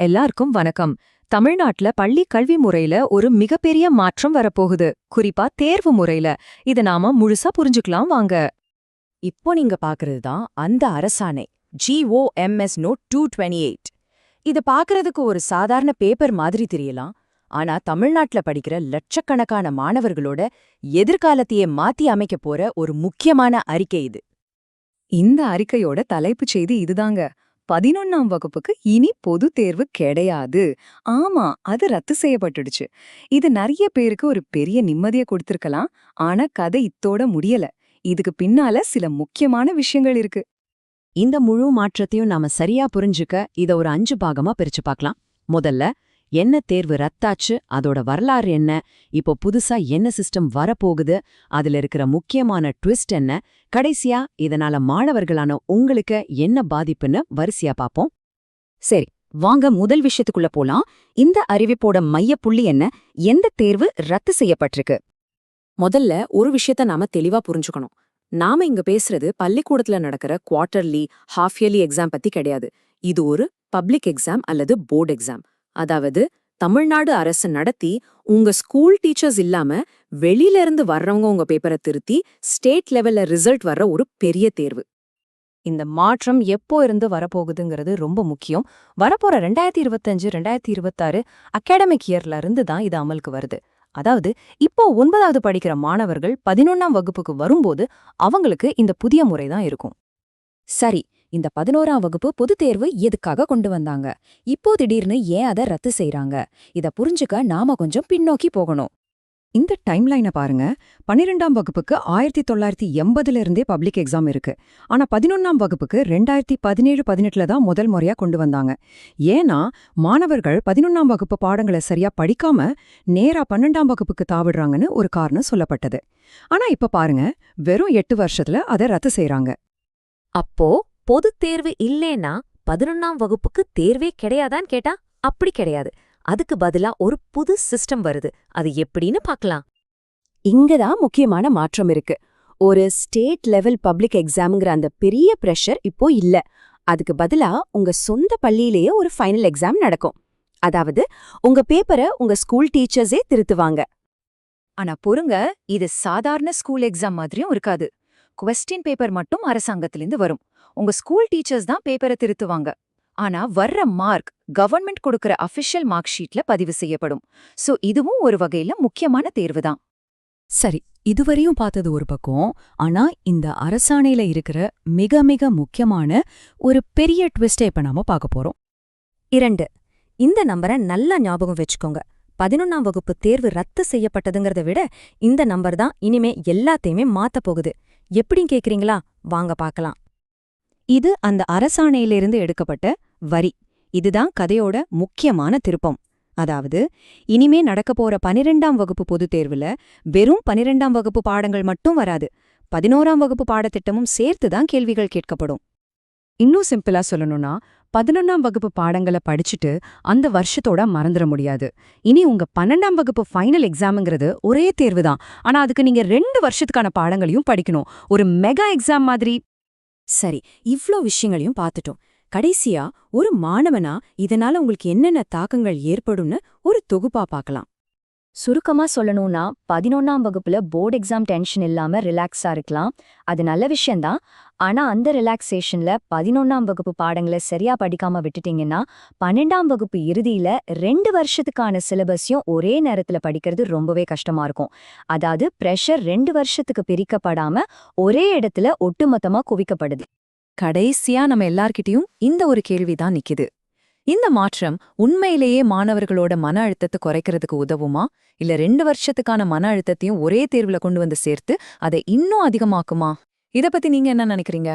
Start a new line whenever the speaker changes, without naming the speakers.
எல்லாருக்கும் வணக்கம். தமிழ்நாட்டுல பள்ளி கல்வி முறையில ஒரு மிகப்பெரிய மாற்றம் வரப்போகுது. குறிப்பா தேர்வு முறையில. இத நாம முழுசா புரிஞ்சுக்கலாம் வாங்க.
இப்போ நீங்க பாக்குறது தான் அந்த அரசாணை G O M S note two twenty eight இது பாக்குறதுக்கு ஒரு சாதாரண பேப்பர் மாதிரி தெரியலாம். ஆனா தமிழ்நாட்டுல படிக்கிற லட்சக்கணக்கான மாணவர்களோட எதிர்காலத்தையே மாத்தி அமைக்க போற ஒரு முக்கியமான அறிக்கை இது.
இந்த அறிக்கையோட தலைப்புச் செய்தி இதுதாங்க. பதினொன்னாம் வகுப்புக்கு இனி பொது தேர்வு கிடையாது. ஆமா அது ரத்து செய்யப்பட்டுடுச்சு. இது நிறைய பேருக்கு ஒரு பெரிய நிம்மதிய கொடுத்திருக்கலாம். ஆனா கதை இத்தோட முடியல. இதுக்கு பின்னால சில முக்கியமான விஷயங்கள் இருக்கு.
இந்த முழு மாற்றத்தையும் நாம சரியா புரிஞ்சுக்க இத ஒரு அஞ்சு பாகமா பிரிச்சு பார்க்கலாம். முதல்ல என்ன தேர்வு ரத்தாச்சு அதோட வரலாறு என்ன இப்போ புதுசா என்ன சிஸ்டம் வரப்போகுது அதுல இருக்கிற முக்கியமான ட்விஸ்ட் என்ன கடைசியா இதனால மாணவர்களான உங்களுக்கு என்ன பாதிப்புன்னு வரிசையா பாப்போம்
சரி வாங்க முதல் விஷயத்துக்குள்ள போலாம். இந்த அறிவிப்போட மையப்புள்ளி என்ன எந்த தேர்வு ரத்து செய்யப்பட்டிருக்கு?
முதல்ல ஒரு விஷயத்த நாம தெளிவா புரிஞ்சுக்கணும். நாம இங்க பேசுறது பள்ளிக்கூடத்துல நடக்கிற குவார்டர்லி ஹாஃப் இயர்லி எக்ஸாம் பத்தி கிடையாது. இது ஒரு பப்ளிக் எக்ஸாம் அல்லது போர்டு எக்ஸாம் அதாவது தமிழ்நாடு அரசு நடத்தி உங்க ஸ்கூல் டீச்சர்ஸ் இல்லாம வெளியில இருந்து வர்றவங்க உங்க பேப்பரை திருத்தி ஸ்டேட் லெவல்ல ரிசல்ட் வர்ற ஒரு பெரிய தேர்வு.
இந்த மாற்றம் எப்போ இருந்து வரப்போகுதுங்கிறது ரொம்ப முக்கியம். வரப்போற ரெண்டாயிரத்தி இருபத்தஞ்சு ரெண்டாயிரத்தி இருபத்தாறு அகாடமிக் இயர்ல இருந்து தான் இது அமலுக்கு வருது. அதாவது இப்போ ஒன்பதாவது படிக்கிற மாணவர்கள் பதினொன்னாம் வகுப்புக்கு வரும்போது அவங்களுக்கு இந்த புதிய முறை தான் இருக்கும்.
சரி இந்த பதினோராம் வகுப்பு பொதுத் தேர்வு எதுக்காக கொண்டு வந்தாங்க? இப்போ திடீர்னு ஏன் அதை ரத்து செய்றாங்க? இத புரிஞ்சுக்க நாம கொஞ்சம் பின்னோக்கி போகணும்.
இந்த டைம்லைனை பாருங்க. பன்னிரெண்டாம் வகுப்புக்கு ஆயிரத்தி தொள்ளாயிரத்தி எண்பதுல இருந்தே பப்ளிக் எக்ஸாம் இருக்கு. ஆனா பதினொன்னாம் வகுப்புக்கு ரெண்டாயிரத்தி பதினேழு பதினெட்டுல தான் முதல் முறையா கொண்டு வந்தாங்க. ஏன்னா மாணவர்கள் பதினொன்னாம் வகுப்பு பாடங்களை சரியா படிக்காம நேரா பன்னெண்டாம் வகுப்புக்கு தாவிடுறாங்கன்னு ஒரு காரணம் சொல்லப்பட்டது. ஆனா இப்ப பாருங்க. வெறும் எட்டு வருஷத்துல அதை ரத்து செய்றாங்க.
அப்போ பொதுத் தேர்வு இல்லேன்னா பதினொன்னாம் வகுப்புக்கு தேர்வே கிடையாதான்னு கேட்டா அப்படி கிடையாது. அதுக்கு பதிலா ஒரு புது சிஸ்டம் வருது. அது எப்படின்னு பார்க்கலாம்
இங்கதான் முக்கியமான மாற்றம் இருக்கு. ஒரு ஸ்டேட் லெவல் பப்ளிக் எக்ஸாம்ங்கிற அந்த பெரிய பிரஷர் இப்போ இல்ல. அதுக்கு பதிலா உங்க சொந்த பள்ளியிலேயே ஒரு ஃபைனல் எக்ஸாம் நடக்கும். அதாவது உங்க பேப்பரை உங்க ஸ்கூல் டீச்சர்ஸே திருத்துவாங்க.
ஆனா பொறுங்க இது சாதாரண ஸ்கூல் எக்ஸாம் மாதிரியும் இருக்காது. கொஸ்டின் பேப்பர் மட்டும் அரசாங்கத்திலிருந்து வரும். உங்க ஸ்கூல் டீச்சர்ஸ் தான் பேப்பரை திருத்துவாங்க. ஆனா வர்ற மார்க் கவர்மெண்ட் கொடுக்கற அபிஷியல் மார்க் ஷீட்ல பதிவு செய்யப்படும். சோ இதுவும் ஒரு வகையில முக்கியமான தேர்வு தான்.
சரி இதுவரையும் பார்த்தது ஒரு பக்கம். ஆனா இந்த அரசாணையில இருக்கிற மிக மிக முக்கியமான ஒரு பெரிய ட்விஸ்டை இப்ப நாம பார்க்க போறோம்.
இரண்டு இந்த நம்பரை நல்லா ஞாபகம் வச்சுக்கோங்க. பதினொன்னாம் வகுப்பு தேர்வு ரத்து செய்யப்பட்டதுங்கிறத விட இந்த நம்பர் தான் இனிமே எல்லாத்தையுமே மாத்தப் போகுது. எப்படின்னு கேக்குறீங்களா? வாங்க பார்க்கலாம்.
இது அந்த அரசாணையிலிருந்து எடுக்கப்பட்ட வரி. இதுதான் கதையோட முக்கியமான திருப்பம். அதாவது இனிமே நடக்க போற பனிரெண்டாம் வகுப்பு பொதுத் தேர்வுல வெறும் பனிரெண்டாம் வகுப்பு பாடங்கள் மட்டும் வராது. பதினோராம் வகுப்பு பாடத்திட்டமும் சேர்த்து தான் கேள்விகள் கேட்கப்படும். இன்னும் சிம்பிளா சொல்லணும்னா பதினொன்னாம் வகுப்பு பாடங்களை படிச்சுட்டு அந்த வருஷத்தோட மறந்துட முடியாது. இனி உங்க பன்னெண்டாம் வகுப்பு ஃபைனல் எக்ஸாமுங்கிறது ஒரே தேர்வு தான் ஆனா அதுக்கு நீங்க ரெண்டு வருஷத்துக்கான பாடங்களையும் படிக்கணும். ஒரு மெகா எக்ஸாம் மாதிரி.
சரி இவ்ளோ விஷயங்களையும் பார்த்துட்டோம். கடைசியா ஒரு மாணவனா இதனால உங்களுக்கு என்னென்ன தாக்கங்கள் ஏற்படும்னு ஒரு தொகுப்பா பார்க்கலாம்.
சுருக்கமா சொல்லணும்னா பதினொன்னாம் வகுப்புல போர்டு எக்ஸாம் டென்ஷன் இல்லாம ரிலாக்ஸா இருக்கலாம். அது நல்ல விஷயந்தான் ஆனா அந்த ரிலாக்ஸேஷனில் பதினொன்னாம் வகுப்பு பாடங்களை சரியா படிக்காம விட்டுட்டீங்கன்னா பன்னெண்டாம் வகுப்பு இறுதியில ரெண்டு வருஷத்துக்கான சிலபஸையும் ஒரே நேரத்துல படிக்கிறது ரொம்பவே கஷ்டமா இருக்கும். அதாவது பிரஷர் ரெண்டு வருஷத்துக்கு பிரிக்கப்படாம ஒரே இடத்துல ஒட்டுமொத்தமா குவிக்கப்படுது.
கடைசியா நம்ம எல்லார்கிட்டயும் இந்த ஒரு கேள்விதான் நிக்குது. இந்த மாற்றம் உண்மையிலேயே மாணவர்களோட மன அழுத்தத்தை குறைக்கிறதுக்கு உதவுமா? இல்ல ரெண்டு வருஷத்துக்கான மன அழுத்தத்தையும் ஒரே தேர்வுல கொண்டு வந்து சேர்த்து அதை இன்னும் அதிகமாக்குமா? இத பத்தி நீங்க என்ன நினைக்கிறீங்க?